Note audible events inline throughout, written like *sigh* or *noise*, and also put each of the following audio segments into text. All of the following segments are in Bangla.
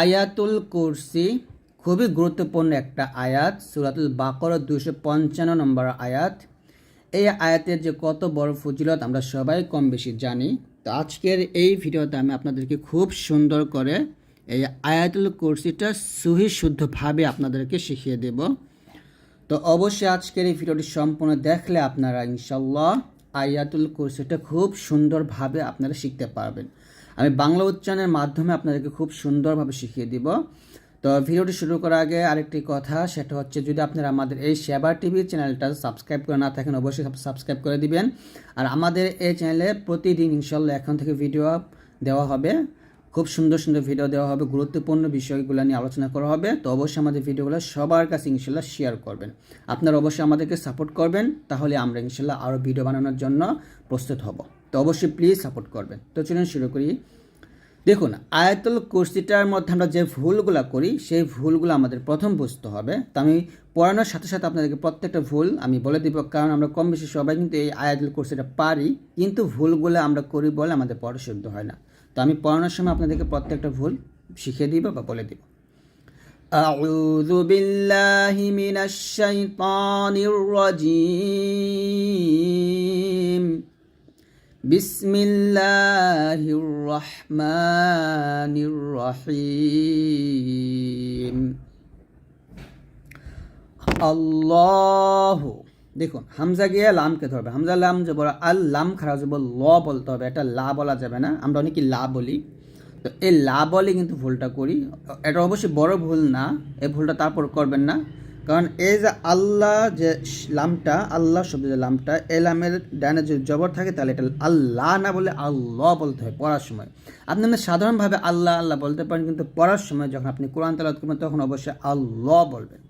আয়াতুল কুরসি খুবই গুরুত্বপূর্ণ একটা আয়াত, সুরাতুল বাকর দুশো পঞ্চান্ন নম্বর আয়াত। এই আয়াতের যে কত বড় ফজিলত আমরা সবাই কম বেশি জানি। তো আজকের এই ভিডিওতে আমি আপনাদেরকে খুব সুন্দর করে এই আয়াতুল কুরসিটা সুহি শুদ্ধভাবে আপনাদেরকে শিখিয়ে দেব। তো অবশ্যই আজকের এই ভিডিওটি সম্পূর্ণ দেখলে আপনারা ইনশাল্লাহ আয়াতুল কুরসিটা খুব সুন্দরভাবে আপনারা শিখতে পারবেন। আমি বাংলা উচ্চারণের মাধ্যমে আপনাদেরকে খুব সুন্দরভাবে শিখিয়ে দিব। তো ভিডিওটি শুরু করার আগে আরেকটি কথা, সেটা হচ্ছে যদি আপনারা আমাদের এই সেবা টিভি চ্যানেলটা সাবস্ক্রাইব করে না থাকেন, অবশ্যই সাবস্ক্রাইব করে দিবেন। আর আমাদের এই চ্যানেলে প্রতিদিন ইনশাল্লাহ এখন থেকে ভিডিও দেওয়া হবে। খুব সুন্দর সুন্দর ভিডিও দেওয়া হবে, গুরুত্বপূর্ণ বিষয়গুলো নিয়ে আলোচনা করা হবে। তো অবশ্যই আমাদের ভিডিওগুলো সবার কাছে ইনশাল্লাহ শেয়ার করবেন। আপনারা অবশ্যই আমাদেরকে সাপোর্ট করবেন, তাহলে আমরা ইনশাল্লাহ আরও ভিডিও বানানোর জন্য প্রস্তুত হব। তো অবশ্যই প্লিজ সাপোর্ট করবেন তো চলুন শুরু করি দেখুন আয়াতুল কুরসিটার মধ্যে আমরা যে ভুলগুলো করি সেই ভুলগুলো আমাদের প্রথম বুঝতে হবে তো আমি পড়ানোর সাথে সাথে আপনাদেরকে প্রত্যেকটা ভুল আমি বলে দিব কারণ আমরা কম বেশি সবাই কিন্তু এই আয়াতুল কুরসিটা পারি কিন্তু ভুলগুলো আমরা করি বলে আমাদের পড়া শুদ্ধ হয় না তো আমি পড়ানোর সময় আপনাদেরকে প্রত্যেকটা ভুল শিখিয়ে দিব বা বলে দিব أعوذ بالله من الشيطان الرجيم বিসমিল্লাহির রহমানির রহিম আল্লাহ, দেখুন, হামজা গিয়ে লামকে ধরবে। হামজা লাম যে বড় আল লাম খারাপ বল, ল বলতে হবে। এটা লা বলা যাবে না। আমরা অনেকে লা বলি। তো এই লা বলে কিন্তু ভুলটা করি। এটা অবশ্যই বড় ভুল না। এই ভুলটা তারপর করবেন না। কারণ এই যে আল্লাহ যে লামটা, আল্লাহ শব্দ যে লামটা, এই লামের ডানে যদি জবর থাকে, তাহলে এটা আল্লাহ না বলে আল্লাহ বলতে হয় পড়ার সময়। আপনি এমনি সাধারণভাবে আল্লাহ আল্লাহ বলতে পারেন, কিন্তু পড়ার সময় যখন আপনি কোরআন তালাত করবেন, তখন অবশ্যই আল্লাহ বলবেন।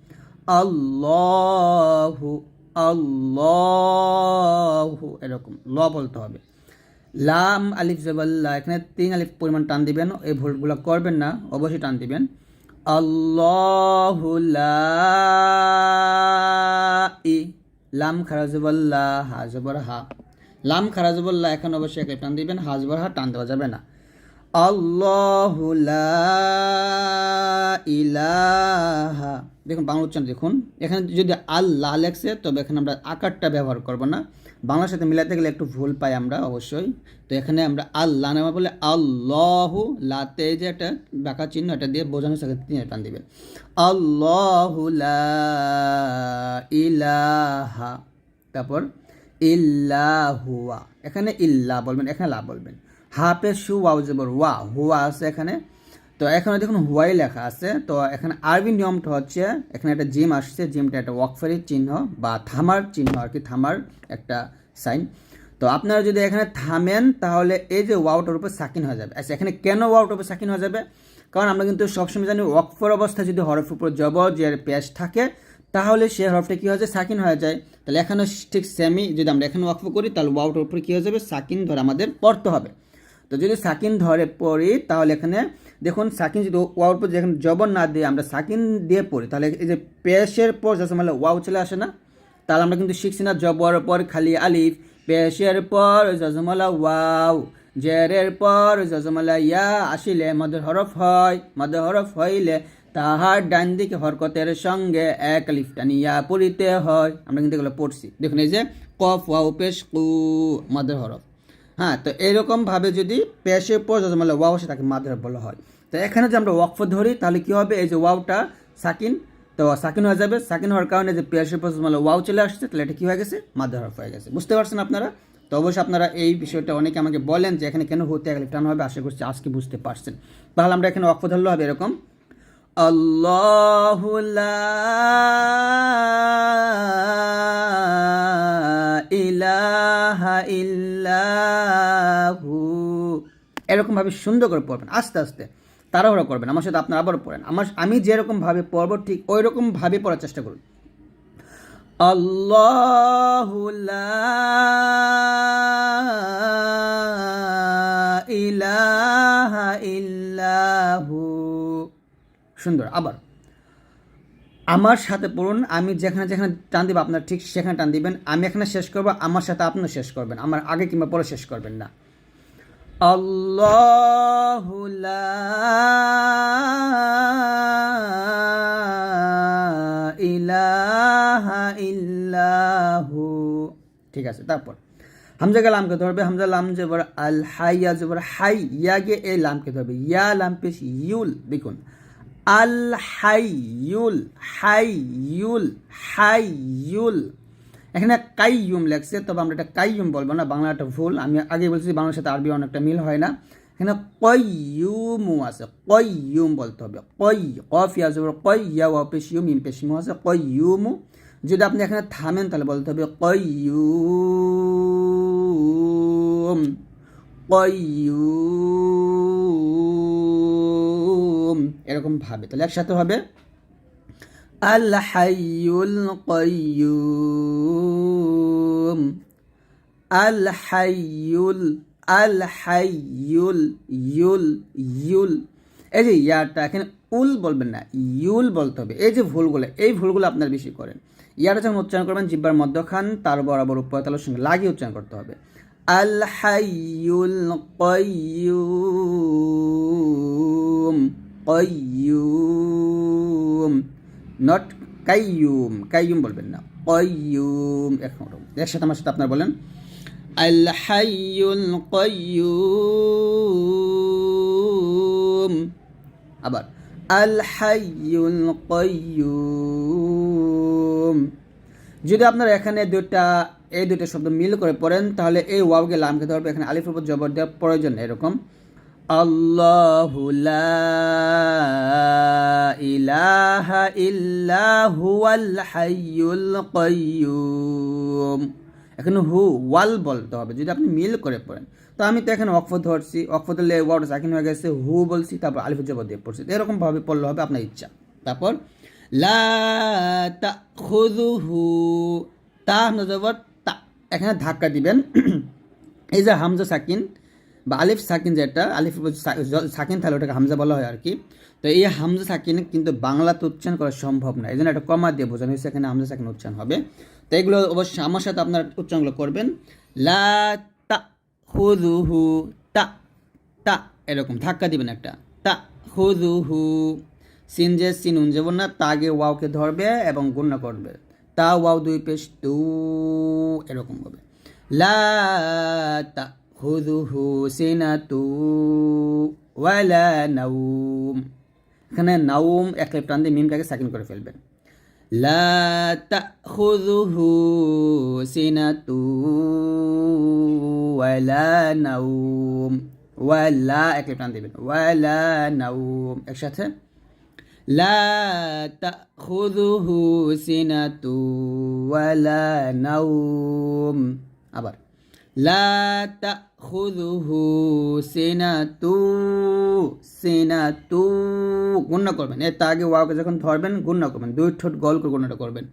আল্লাহু আল্লাহু, এরকম, ল বলতে হবে। লাম, আলিফ জবাল্লা এখানে তিন আলিফ পরিমাণ টান দিবেন, এই ভুলগুলো করবেন না, অবশ্যই টান দিবেন। ই লাম খারাজবল্লা হা হা লাম খারাজবল্লা এখন অবশ্যই একে টান দিবেন হা জবর হা টান দেওয়া যাবে না। ইলাহা দেখুন, বাংলা উচ্চারণ দেখুন। এখানে যদি আল্লাহ লেখছে, তবে এখানে আমরা আকারটা ব্যবহার করব না। বাংলার সাথে মিলাতে গেলে একটু ভুল পাই আমরা অবশ্যই। তো এখানে আমরা আল্লাহ নামে বলে আল্লাহু, লাতে যে একটা বাঁকা চিহ্ন, এটা দিয়ে বোঝানোর সাথে তিনি টান দিবেন। আল্লাহু লা ইলাহা, তারপর ইল্লাহুয়া। এখানে ইল্লা বলবেন, এখানে লা বলবেন। হাফে সু ওয়াও ওয়া, হুয়া আছে এখানে। তো এখানে দেখুন হুয়াই লেখা আছে, তো এখানে আরবি নিয়মটা হচ্ছে, এখানে একটা জিম আসছে জিমটা একটা ওয়াকফারির চিহ্ন বা থামার চিহ্ন আর কি, থামার একটা সাইন তো আপনারা যদি এখানে থামেন, তাহলে এই যে ওয়াউটার উপর সাকিন হয়ে যাবে। আচ্ছা এখানে কেন ওয়াউটার উপর সাকিন হয়ে যাবে? কারণ আমরা কিন্তু সবসময় জানি ওয়াকফর অবস্থায় যদি হরফ উপর জবর, যে পেশ থাকে, তাহলে সে হরফটা কী হয়ে যায়? সাকিন হয়ে যায়। তাহলে এখানে ঠিক সেমি যদি আমরা এখানে ওয়াকফ করি, তাহলে ওয়াউটার উপরে কী হয়ে যাবে? সাকিন ধরে আমাদের পড়তে হবে। তো যদি সাকিন ধরে পড়ি, তাহলে এখানে দেখুন সাকিন যদি ওয়ার উপর যেখানে জবর না দিয়ে আমরা সাকিন দিয়ে পড়ি, তাহলে এই যে পেশের পর মানে ওয়াও চলে আসে না, তাহলে আমরা কিন্তু শিখছি না জবর পর খালি আলিফ, পেশের পর জজমালা ওয়াও, জেরের পর জজমালা ইয়া আসিলে, মদের হরফ হয়, মদের হরফ হইলে তাহার ডান দিকে হরকতের সঙ্গে এক আলিফ টানিয়া পড়িতে হয়। আমরা কিন্তু এগুলো পড়ছি। দেখুন এই যে কফ, ওয়াও, পেশ, কু, মদের হরফ। হ্যাঁ তো এরকমভাবে যদি পেশের পর মানে ওয়াও আসে তাকে মাদের বলা হয়। তো এখানে যে আমরা ওয়াকফ ধরি, তাহলে কী হবে? এই যে ওয়াওটা সাকিন, তো সাকিন হয়ে যাবে। সাকিন হওয়ার কারণে যে পেশের পর মানে ওয়াও চলে আসছে, তাহলে এটা কী হয়ে গেছে? মাদের হরফ হয়ে গেছে। বুঝতে পারছেন আপনারা? তো অবশ্যই আপনারা এই বিষয়টা অনেকে আমাকে বলেন যে এখানে কেন হতে গেলে টান হবে, আশা করছি আজকে বুঝতে পারছেন। তাহলে আমরা এখানে ওয়াকফ ধরলে হবে এরকম। আল্লাহ ইলাহা ইল্লাহু। এরকমভাবে সুন্দর করে পড়বেন, আস্তে আস্তে তাড়াহুড়ো করবেন, আমার সাথে আপনারা আবারও পড়েন। আমার, আমি যেরকমভাবে পড়ব, ঠিক ওই রকমভাবে পড়ার চেষ্টা করুন। আল্লাহ ইলাহা ইল্লাহু। সুন্দর, আবার। আমার সাথে পড়ুন, আমি যেখানে যেখানে টান দিব আপনার ঠিক সেখানে টান দিবেন, আমি এখানে শেষ করব, আমার সাথে আপনি শেষ করবেন, আমার আগে কিংবা পরে শেষ করবেন না। আল্লাহ ঠিক আছে, তারপর। হামজা লামকে ধরবে, হামজা লাম জবর আল হাই ইয়া জবর হাই ইয়াগে এ লামকে ধরবে, ইয়া লাম পেশ ইউল দেখুন আল হাইয়ুল হাইয়ুল। হাইয়ুল এখানে কাইয়ুম লেখছে, তবে আমরা এটা কাইয়ুম বলব না বাংলাটা ভুল। আমি আগে বলছি বাংলার সাথে আরবি অনেকটা মিল হয় না। এখানে কয়ুমু আছে কয়ুম বলতে হবে। কই, কফ ইয়া জবর কই ইয়া ওয়া পেশ ইউ মিম পেশ ইমু আছে কয়ুমু যদি আপনি এখানে থামেন, তাহলে বলতে হবে কয়ুম কয়ুম এরকম ভাবে। তাহলে একসাথে হবে আল হাইয়ুল কয়ুম আল হাইয়ুল আল ইউল ইউল এই যে ইয়াটা, এখানে উল বলবেন না ইউল বলতে হবে। এই যে ভুলগুলো, এই ভুলগুলো আপনার বেশি করেন। ইয়াটা যখন উচ্চারণ করবেন, জিব্বার মধ্যখান, তার বরাবর উপর তালের সঙ্গে লাগিয়ে উচ্চারণ করতে হবে। আল হাইয়ুল কয়ুম কয়ুম নট কাইয়ুম কাইয়ুম বলবেন না কয়ুম এখন একসাথে আমার সাথে আপনার বলেন আল হাইয়ুল কয়ুম আবার আল হাইয়ুল কয়ুম যদি আপনারা এখানে দুটা এই দুটো শব্দ মিল করে পড়েন, তাহলে এই ওয়াওকে লামকে ধরবে, এখানে আলিফের উপর জবর দেওয়ার প্রয়োজন এরকম। আল্লাহু লা ইলাহা ইল্লা হুয়াল হাইয়ুল কাইয়ুম। এখন হু, ওয়াল বলতে হবে, যদি আপনি মিল করে পড়েন। তো আমি তো এখানে অক্ফ ধরছি অক্ফ ধরলে ওয়ার্ড সাকিন হয়ে গেছে, হু বলছি, তারপর আলিফের জবর দিয়ে পড়ছি। তো এরকম ভাবে পড়লে হবে আপনার ইচ্ছা। তারপর, লা তা খুদুহু তা তা। এখানে ধাক্কা দিবেন। *clears throat* এই যে হামজা সাকিন বা আলিফ সাকিন যেটা আলিফ সাকিন তাহলে ওটাকে হামজা বলা হয় আর কি তো এই হামজা সাকিন কিন্তু বাংলাতে উচ্চারণ করা সম্ভব না এই জন্য একটা কমা দিয়ে বোঝানো হয়েছে এখানে হামজা সাকিন উচ্চারণ হবে। তো এগুলো অবশ্যই আমার সাথে আপনার উচ্চারণগুলো করবেন। লা তা হুদুহু তা তা এরকম, ধাক্কা দিবেন একটা। তা হুদুহু সিন যে সিন উন যাব না তাগে ওয়াওকে ধরবে এবং গুণনা করবে। তা ওয়াও দুই পেশ তু এরকম হবে। লা তা হুদুহু সিনাতু ওয়ালা নাউম এখানে নাউম এক লেপ টান দিয়ে মিমটাকে সাকিন করে ফেলবেন। লা তাখুযুহু সিনাতু ওয়ালা নাউম ওয়ালা এক লেপ টান দিবেন। ওয়ালা নাউম একসাথে। লা তাখুযুহু সিনাতু ওয়ালা নাউম আবার। লা তাখুযুহু সিনাতু সিনাতু, গুণনা করবেন। এর আগে ওয়াকে যখন ধরবেন, গুণনা করবেন। দুই ঠোঁট গল করে গুণনাটা করবেন।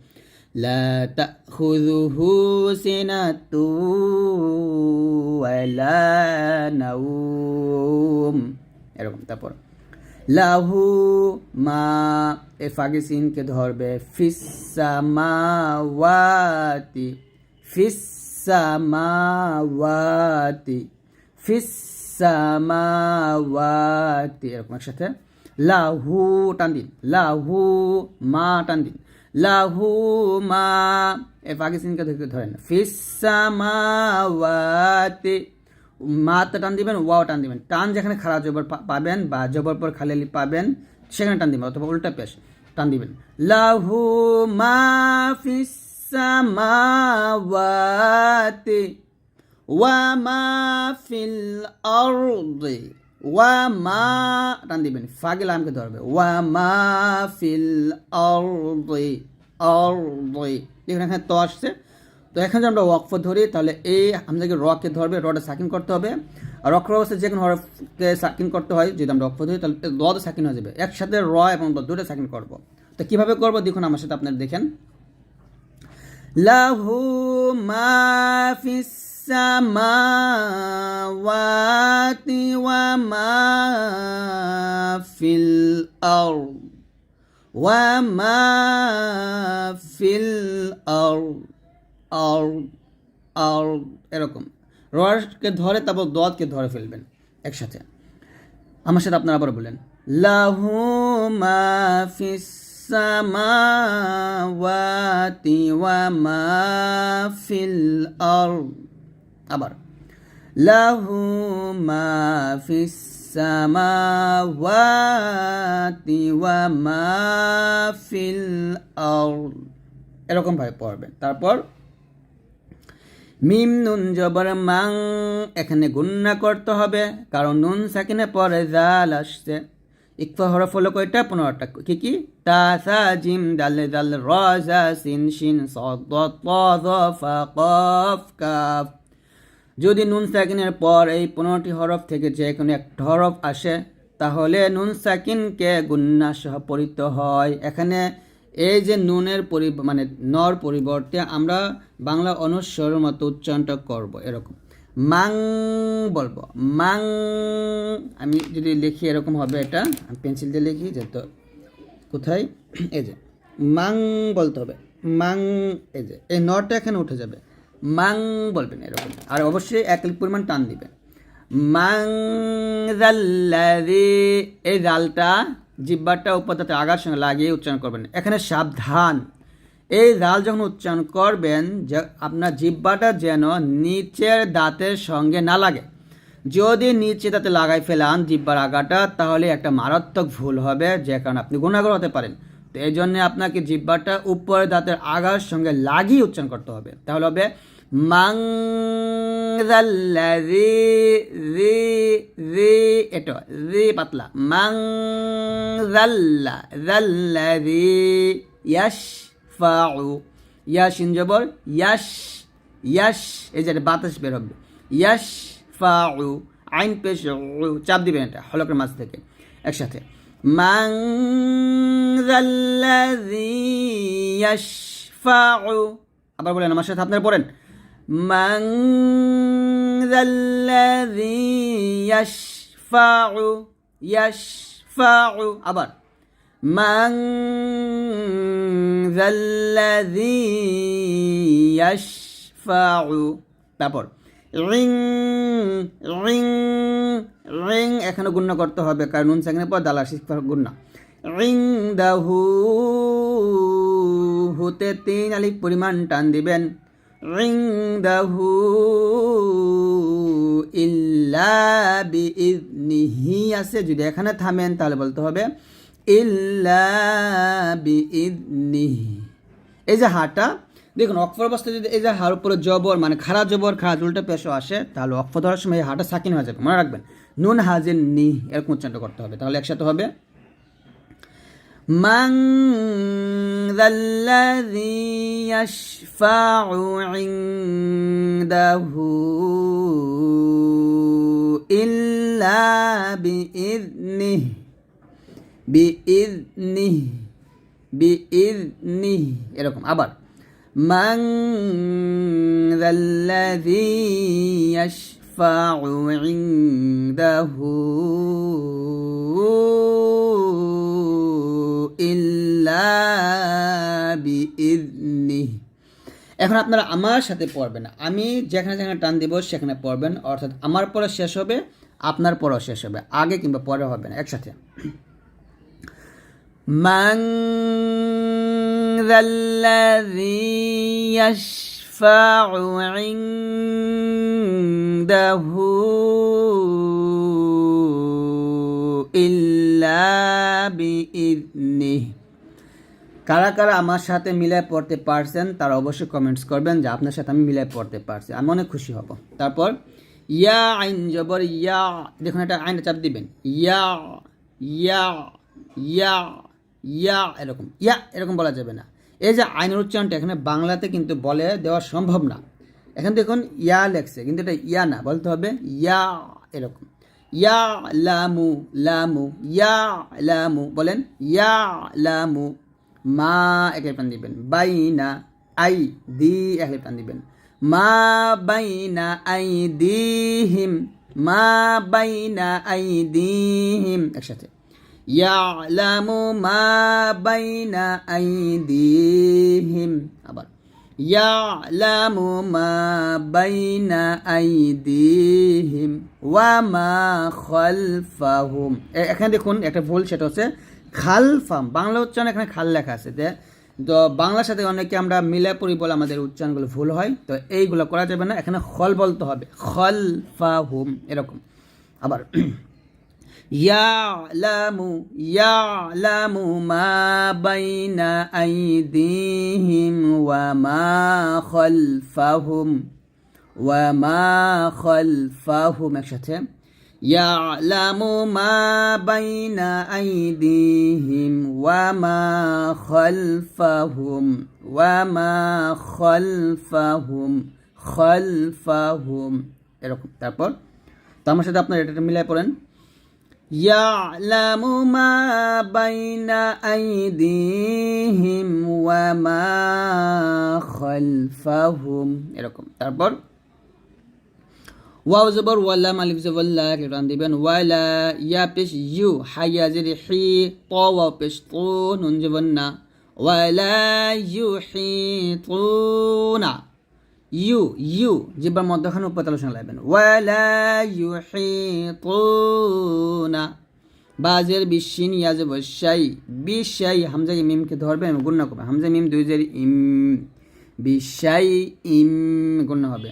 লা তাখুযুহু সিনাতু ওয়ালা নাউম এরকম, তারপর। লাহু মা, এ ফাগে সিনকে ধরবে। ফিসামাওয়াতি ফিস সামাওয়াতি ফিস সামাওয়াতি এরকম একসাথে, লাহু টান দিন, লাহু মা টান দিন, লাহু মা, এ পাকিস্তানকে ধরে ধরেন ফিস সামাওয়াতি মাতে টান দিবেন, ওয়াও টান দিবেন, টান যেখানে খাড়া জবর পাবেন বা জবর পর খালি পাবেন, সেখানে টান দিবেন, অথবা উল্টা পেশ টান দিবেন, লাহু মা ফিস السماوات وما في الأرض ওয়ামা টান দিবেন ফাগে লামকে ধরবে ওয়ামা ফিল অর্দই অর্দই দেখুন এখানে তো আসছে তো এখানে যদি আমরা ওয়াকফ ধরি তাহলে এই আমাদেরকে রকে ধরবে রটা সাকিন করতে হবে আর অক্ষর অবস্থায় যে কোনো হরফকে সাকিন করতে হয় যদি আমরা ওয়াকফ ধরি তাহলে দ সাকিন হয়ে যাবে একসাথে র এবং দ দুটো সাকিন করব তো কীভাবে করবো দেখুন আমার সাথে আপনারা দেখেন লাহু মাফিস সামাওয়াতি ওয়া মা ফিল আরদ ওয়া মা ফিল আরদ আরদ আরদ, এরকম। রসকে ধরে, তারপর দোয়াতকে ধরে ফেলবেন একসাথে। আমার সাথে আপনারা আবার বলেন, লাহু মাফিস মা ফিল আরদ আবার লাহু মা ফিস সামাওয়াতি ওয়া মা ফিল আরদ এরকম ভাবে পড়বেন তারপর, মিম নুন জবর মাং, এখানে গুন্না করতে হবে, কারণ নুন সাকিনে পরে জাল আসছে। ইকফা হরফ হলো কয়টা? পনেরোটা। কি কি? তা, সা, জিম দাল দাল র, জা, সিন, শিন, সদ, দ কফ, কাফ। যদি নুন সাকিনের পর এই পনেরোটি হরফ থেকে যে কোনো একটা হরফ আসে, তাহলে নুন সাকিনকে গুন্না সহ পরিত হয়। এখানে এই যে নুনের পরি মানে নর পরিবর্তে আমরা বাংলা অনুস্বরের মতো উচ্চারণটা করব, এরকম। মাং বলব। মাং, আমি যদি লিখি এরকম হবে এটা, আমি পেন্সিল দিয়ে লিখি, যে তো কোথায়? এই যে, মাং বলতে হবে। মাং, এই যে, এই নটা এখানে উঠে যাবে। মাং বলবেন এরকম। আর অবশ্যই এক পরিমাণ টান দিবেন। মাং এই জালটা জিব্বারটা উপাদাতে আগার সঙ্গে লাগিয়ে উচ্চারণ করবেন। এখানে সাবধান। এই জাল যখন উচ্চারণ করবেন, যে আপনার জিব্বাটা যেন নিচের দাঁতের সঙ্গে না লাগে। যদি নিচে দাঁতে লাগাই ফেলান জিব্বার আগাটা, তাহলে একটা মারাত্মক ভুল হবে, যে কারণে আপনি গুণাগর হতে পারেন। তো এই জন্য আপনাকে জিব্বাটা উপরে দাঁতের আগার সঙ্গে লাগিয়ে উচ্চারণ করতে হবে। তাহলে হবে মাং জাল্লাযী জি জি, এটা জি পাতলা মাং জাল্লা জাল্লাযী ইয়ারফাউ ইয়াশ ইনজবর ইয়াস ইয়াস এই যে বাতাস বের হবে। ইয়াস ফাউ আইন পেশ, চাপ দিবেন এটা হলকের মাছ থেকে একসাথে। মান আবার বলেন আমার সাথে আপনারা পড়েন। মান ইয়াশ ইয়াশফাউ, আবার। من ذا الذي يشفع তারপর, রিং রিং রিং এখানে গুণ করতে হবে, কারণ নুন সাকিনের পর দালা শিক্ষা গুণ। রিং দাহু, হুতে তিন আলিক পরিমাণ টান দিবেন। রিং দাহু, ইল্লা বি ইজনিহি আছে যদি এখানে থামেন তাহলে বলতে হবে ইল্লাবিদনিহ এই যে হাটা দেখুন অক্ষর অবস্থায় যদি এই যে হার উপরে জবর মানে খারা জবর খারা উল্টা পেশো আসে, তাহলে অক্ষর ধরার সময় এই হাটা সাকিন হয়ে যাবে। মনে রাখবেন, নুন হাজিন নিহ এরকম উচ্চারণ করতে হবে। তাহলে একসাথে হবে من ذا الذي يشفع عنده إلا بإذنه বিইজনিহ বিইজনিহ এরকম। আবার, মান যাল্লাযী ইয়াশফাউ ইল্লা এখন আপনারা আমার সাথে পড়বেন। আমি যেখানে যেখানে টান দিব সেখানে পড়বেন। অর্থাৎ আমার পড়া শেষ হবে, আপনার পরেও শেষ হবে। আগে কিংবা পরে হবে না, একসাথে। من ذا الذي يشفع عنده إلا بإذنه কারা কারা আমার সাথে মিলাই পড়তে পারছেন তারা অবশ্যই কমেন্টস করবেন যে আপনার সাথে আমি মিলাই পড়তে পারছি আমি অনেক খুশি হব তারপর ইয়া আইন জবর ইয়া দেখুন এটা আইনটা চাপ দিবেন ইয়া ইয়া ইয়া ইয়া এরকম ইয়া এরকম বলা যাবে না। এই যে আইনের উচ্চারণটা এখানে বাংলাতে কিন্তু বলে দেওয়া সম্ভব না। এখন দেখুন ইয়া লেখছে, কিন্তু এটা ইয়া না, বলতে হবে ইয়া এরকম। ইয়া লামু লামু, ইয়া লামু, বলেন ইয়া লামু, মা একে পান দিবেন, বাইনা, আই, দি একে পান দিবেন। মা বাইনা, আই, দিহিম, মা বাইনা, আই, দিহিম, একসাথে। ইয়ালামু মা বাইনা আইদিহিম আবার ইয়ালামু মা বাইনা আইদিহিম ওয়া মা খালফাহুম এখানে দেখুন একটা ভুল, সেটা হচ্ছে খাল ফাম বাংলা উচ্চারণ এখানে খাল লেখা আছে, যে তো বাংলার সাথে অনেকে আমরা মিলে পড়ি বলে আমাদের উচ্চারণগুলো ভুল হয়, তো এইগুলো করা যাবে না। এখানে খল বলতে হবে। খল ফা হুম এরকম। আবার ইয়ালামু ইয়ালামু মা বাইনা আইদিহিম ওয়া মা খালফাহুম ওয়া মা খালফাহুম একসাথে ইয়ালামু মা বাইনা আইদিহিম ওয়া মা খালফাহুম ওয়া মা খালফাহুম এরকম। তারপর তো আমার সাথে আপনার এটা মিলাই পড়েন। يعلم ما بين أيديهم وما خلفهم এরকম তারপর ওয়াও জবর ওয়ালা মালিফ জবল্লা কেটান দিবেন ওয়ালা ইয়া পেশ ইউ হাইয়া জেরি হি ত ওয়াও পেশ তো নুন জবন না ওয়ালা ইউ হি তুনা ইউ ইউ, জিব্বার মধ্যখানে উপতাল সঙ্গে লাগবেন বাজের বিশ্বিন ইয়াজে বৈশাই বিশাই হামজা মিমকে ধরবেন গুণনা করবেন। হামজা, মিম দুই জের ইম, বিশাই, ইম গুণনা হবে।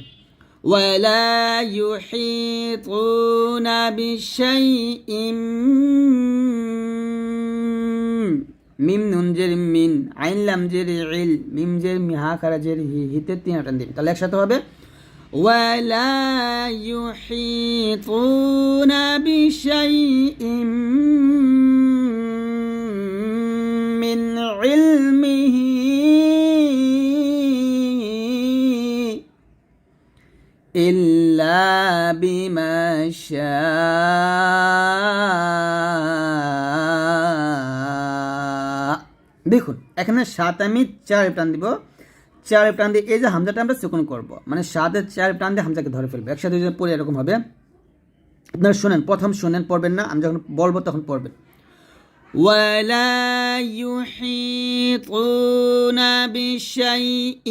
ওয়ালা ইউহিতুনা, বিশাই, ইম মিম নুন জের মিন আইন লাম জের ইল মিম জের মি হা খারা জের হি হিতে তিন আটান দিন তাহলে একসাথে হবে ولا يحيطون بشيء من علمه إلا بما شاء এখানে সাত আমি চার টান দিব চার টান দিয়ে এই যে হামজাটা আমরা সুকুন করব মানে সাতের চার টান দিয়ে হামজাকে ধরে ফেলবো একসাথে যদি পড়ে এরকম হবে আপনারা শোনেন প্রথম শোনেন পড়বেন না আমি যখন বলবো তখন পড়বেন ولا يحيطون بشيء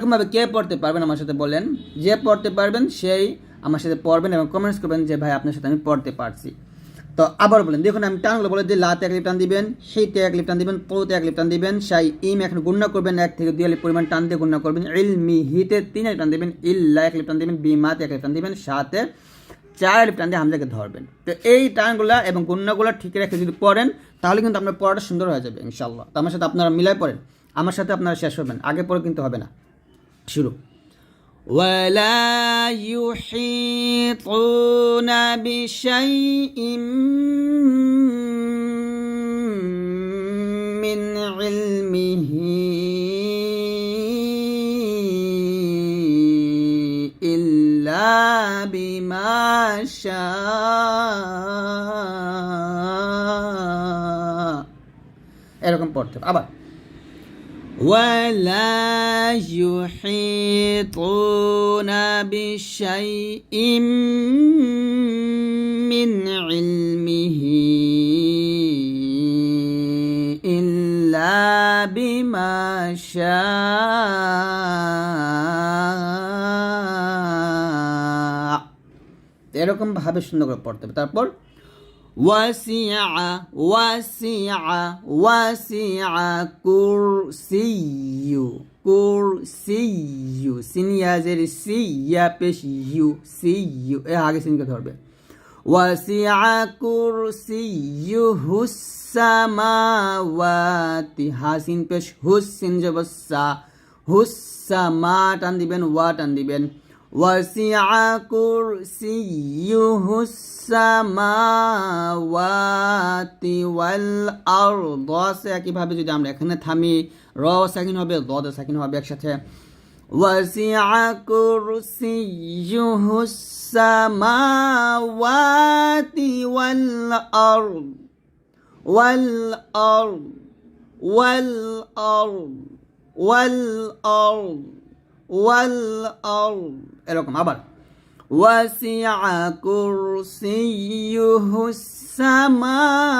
এরকমভাবে কে পড়তে পারবেন আমার সাথে বলেন? যে পড়তে পারবেন সেই আমার সাথে পড়বেন এবং কমেন্টস করবেন যে, ভাই, আপনার সাথে আমি পড়তে পারছি। তো আবার বলেন, দেখুন, আমি টানগুলো বলে দিই লাতে এক লিপ টান দিবেন হিতে এক লিপ টান দিবেন পোতে এক লিপ টান দিবেন, সাই ইম এখন গুণনা করবেন, এক থেকে দুই লিপ পরিমাণ টান দিয়ে গুণনা করবেন ইল মি হিতে তিন এক টান দিবেন, ইল্লা এক লিপ টান দিবেন, বিমাতে এক লিপ টান দিবেন, সাতে চার লিপ টান দিয়ে হামজাকে ধরবেন। তো এই টানগুলো এবং গুণনাগুলো ঠিক রেখে যদি পড়েন, তাহলে কিন্তু আপনার পড়াটা সুন্দর হয়ে যাবে ইনশাল্লাহ তো আমার সাথে আপনারা মিলাই পড়েন, আমার সাথে আপনারা শেষ হবেন আগে পরে কিন্তু হবে না। شنو؟ ولا يحيطون بشيء من علمه إلا بما شاء. এরকম পড়তে আবার ولا يحيطون بشيء من علمه إلا بما شاء এরকম ভাবে সুন্দর করে পড়তে হবে তারপর وسع وسع وسع كرسي كرسي সিনিয়া জের সিয়া পেশ ইউ সি ইউ এ আগে সিনকে ধরবে وسع كرسيه السماوات হাসিন পেশ হুসিন জবসা হুসামা টান দিবেন ওয়া টান দিবেন وسع كرسيه السماوات والأرض আছে একইভাবে যদি আমরা এখানে থামি র সাকিন হবে দ সাকিন হবে একসাথে وسع كرسيه السماوات والأرض والأرض والأرض والأرض ওয়াল আরদ এরকম আবার وسع كرسيه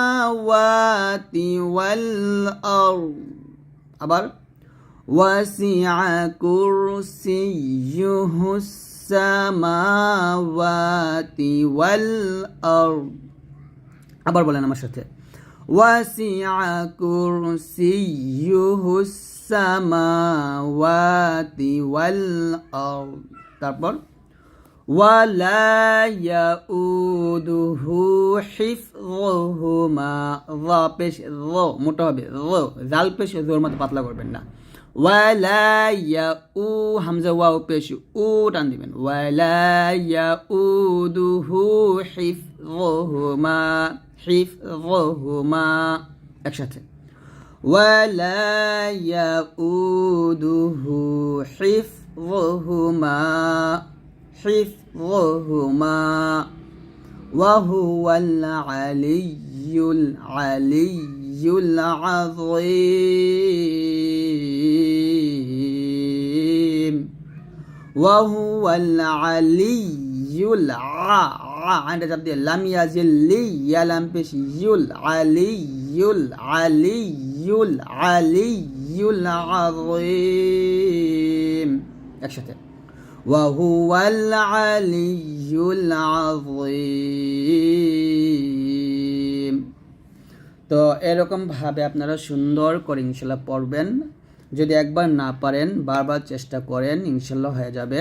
السماوات والأرض আবার وسع كرسيه السماوات والأرض আবার বলেন আমার সাথে وسع كرسيه السماوات والأرض তারপর ولا يؤوده حفظهما ظا পেশ র মোটা হবে র জাল পেশ জোর মতো পাতলা করবেন না ওয়ালা ইয়া উ হামজা ওয়াও পেশ উ টান দিবেন ওয়ালা ইয়াউদুহু হিফযুহুমা হিফযুহুমা একসাথে ولا يؤوده حفظهما حفظهما. وهو العلي العلي العظيم. وهو العلي الع عند جبد لم يزل لي يلم بش يل علي العلي. العلي العظيم একসাথে وهو العلي العظيم তো এরকম ভাবে আপনারা সুন্দর করে ইনশাল্লাহ পড়বেন যদি একবার না পারেন বারবার চেষ্টা করেন ইনশাল্লাহ হয়ে যাবে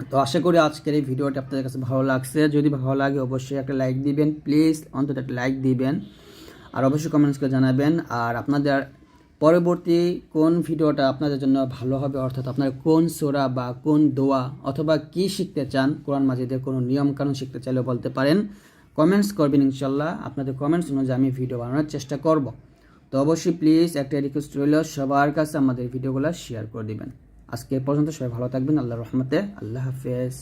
তো আশা করি আজকের এই ভিডিওটা আপনাদের কাছে ভালো লাগছে যদি ভালো লাগে অবশ্যই একটা লাইক দিবেন প্লিজ অন্তত একটা লাইক দিবেন আর অবশ্যই কমেন্টস করে জানাবেন। আর আপনাদের পরবর্তী কোন ভিডিওটা আপনাদের জন্য ভালো হবে, অর্থাৎ আপনারা কোন সোরা বা কোন দোয়া অথবা কি শিখতে চান, কোরআন মাজিদের কোনো নিয়ম কানুন শিখতে চাইলেও বলতে পারেন। কমেন্টস করবেন ইনশাল্লাহ আপনাদের কমেন্টস অনুযায়ী আমি ভিডিও বানানোর চেষ্টা করব। তো অবশ্যই প্লিজ একটা রিকোয়েস্ট রইল, সবার কাছে আমাদের ভিডিওগুলো শেয়ার করে দিবেন। আজকে পর্যন্ত সবাই ভালো থাকবেন আল্লাহ রহমতে। আল্লাহ হাফেজ।